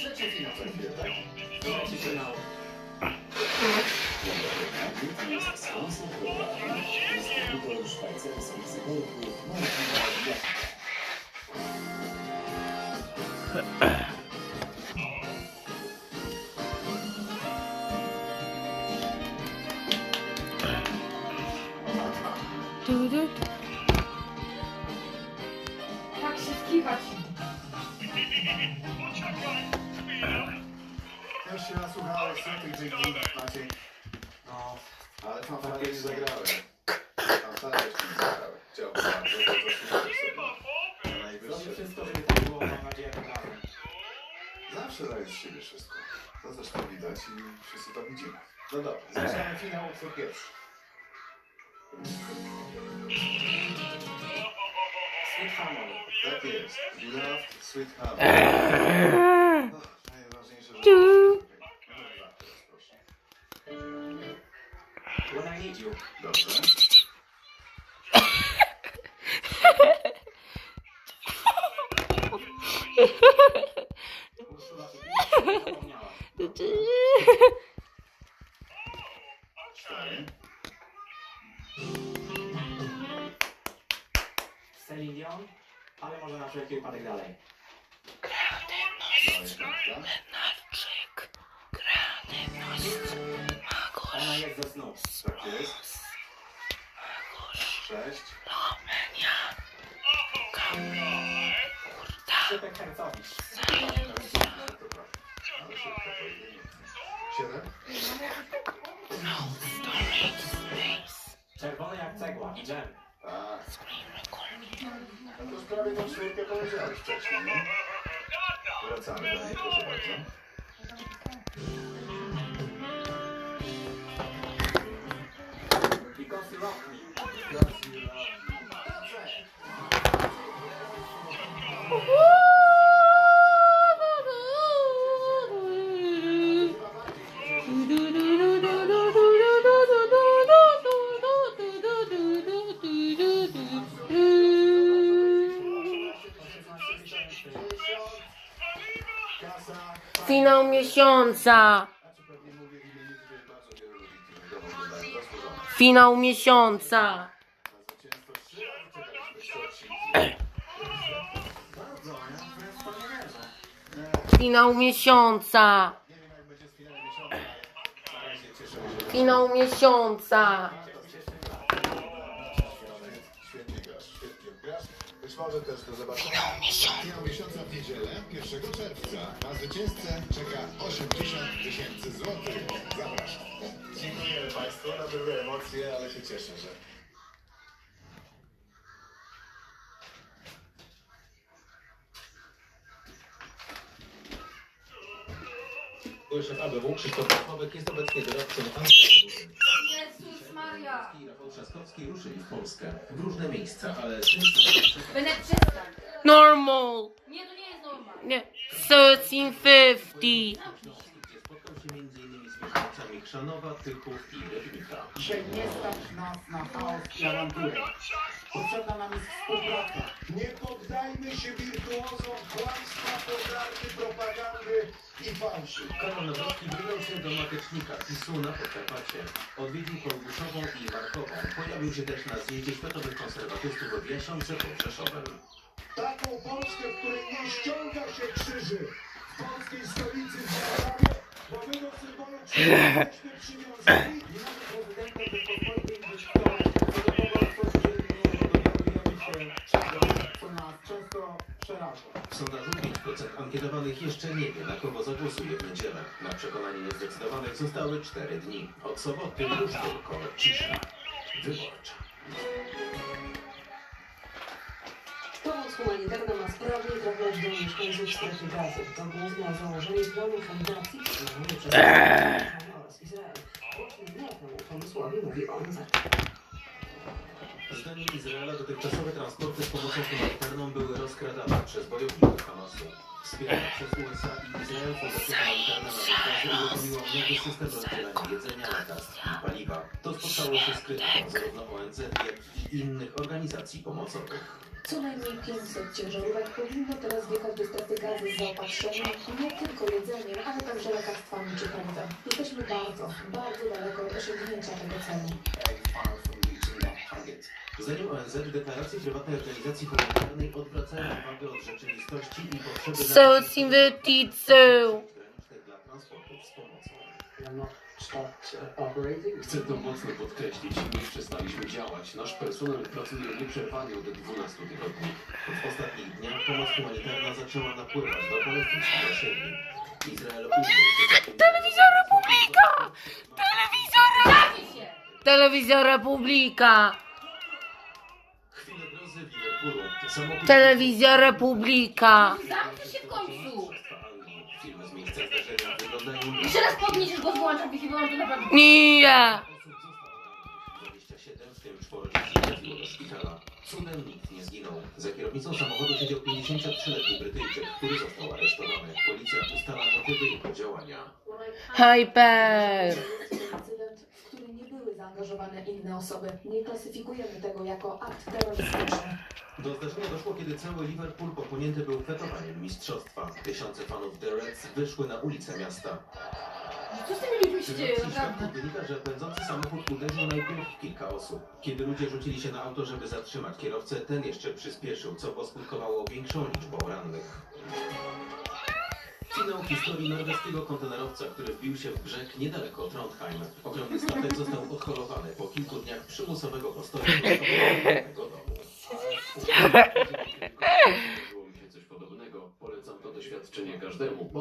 Trzeci finał tak? Trzeci finał. Du, du. Tak się skiwać. Się nasłuchałeś, co tych dźwięków, Maciej. No, Ale fanfary nie zagrały. Fanfary jeszcze nie zagrały. Chciałbym bardzo, to zasłuchałeś sobie. Najwyższe. wszystko, żeby tak było, mam nadzieję, wygramy. Zawsze dajesz z siebie wszystko. To zresztą widać i wszyscy to widzimy. No dobrze, zaczynamy finał, utwór pierwszy. Sweet Harmony. Tak jest. Beloved Sweet Harmony. Najważniejsze, że... When I Need You. Dobrze. Urszula zapomniała. Cztery. Celine Dion, ale może na wszelki wypadek dalej. No i piątka. Narczyk. Kreatywność. Ona ze snu. Tak jest. Sześć. Lomenia. Kurda. Siedem. No storage space. Czerwony jak cegła. Jam. Tak. No to już prawie tą czwórkę powiedziałeś wcześniej, nie? Wracamy do niej, proszę bardzo. Finał miesiąca. Razie cieszę się, że... Finał miesiąca. Może też do zobaczenia. Finał miesiąca. Finał miesiąca w niedzielę, 1 czerwca. Na zwycięzcę czeka 80 tysięcy złotych. Zapraszam. Dziękuję Państwu, no były emocje, ale się cieszę, że... Były szef ABW Krzysztof Pachowek jest obecnie doradcą Antwerpii. Trzaskowski ruszyli w Polskę. W różne miejsca, ale Będę przestań. Normal. Nie, to nie jest normalne. Nie. 1350. gdzie spotkał się m.in. z mieszkańcami Chrzanowa, Tychów i Rybnika. Dzisiaj nie stać nas na chaos i awanturę. Potrzebna nam jest współpraca. Nie poddajmy się wirtuozom kłamstwa, pogardy, propagandy i fałszy. Karol Nawrocki wybrał się do matecznika PiSu na Podkarpacie. Odwiedził Kolbuszową i Markową. Pojawił się też na zjeździe światowych konserwatystów w Jasionce pod Rzeszowem. Taką Polskę, w której nie ściąga się krzyży. W polskiej stolicy w Warszawie, bo my do symbolu jesteśmy 40% ankietowanych jeszcze nie wie, na kogo zagłosuje w niedzielę. Na przekonanie niezdecydowanych zostały 4 dni. Od soboty już tylko cisza wyborcza. Pomoc humanitarna ma sprawnie trafiać do mieszkańców strefy gazy. To główne założenie planu fundacji przyjmowanej przez oraz Izrael. Głośnym nerwem pomysłowi mówi on zaczął. Zdaniem Izraela dotychczasowe transporty z pomocą humanitarną były rozkradane przez bojowników Hamasu. Wspierana przez USA i Izrael Fundacja Humanitarna na Wykazie uruchomiła nowy system rozdzielania jedzenia, lekarstw i paliwa. To spotkało się z krytyką zarówno ONZ, jak i innych organizacji pomocowych. Co najmniej 500 ciężarówek powinno teraz wjechać do strefy gazy. razy z zaopatrzeniem, nie tylko jedzeniem, ale także lekarstwami czy prądem. Jesteśmy bardzo, bardzo daleko od osiągnięcia tego celu. Zdaniem ONZ deklaracje prywatnej organizacji humanitarnej odwracają uwagę od rzeczywistości i potrzeby Są inwestycją. dla transportu z pomocą. Chcę to mocno podkreślić. Nie przestaliśmy działać. Nasz personel pracuje nieprzerwanie od 12 tygodni. W ostatnich dniach pomoc humanitarna zaczęła napływać do palestyńskich osiedli. Izrael Telewizja Republika! Trafi się! Telewizja Republika! Telewizja Republika! Zamknij się w końcu! Z. Jeszcze raz podniesiesz go, wyłączam ich i wyłączam naprawdę. Nie! Osób zostało rannych 27, w tym czworo dzieci trafiło do szpitala. Cudem nikt nie zginął. Za kierownicą samochodu siedział 53-letni Brytyjczyk, który został aresztowany. Policja ustala motywy jego działania. Hyper! Incydent, w który nie były zaangażowane inne osoby. Nie klasyfikujemy tego jako akt terrorystyczny. Do zdarzenia doszło, kiedy cały Liverpool pochłonięty był fetowaniem mistrzostwa. Tysiące fanów The Reds wyszły na ulice miasta. Co z tymi ludźmi się dzieje, naprawdę? wynika, że pędzący samochód uderzył najpierw w kilka osób. Kiedy ludzie rzucili się na auto, żeby zatrzymać kierowcę, ten jeszcze przyspieszył, co poskutkowało większą liczbą rannych. Finał historii norweskiego kontenerowca, który wbił się w brzeg niedaleko Trondheim. Ogromny statek został odholowany po kilku dniach przymusowego postoju do domu. Się coś podobnego. Polecam to doświadczenie każdemu.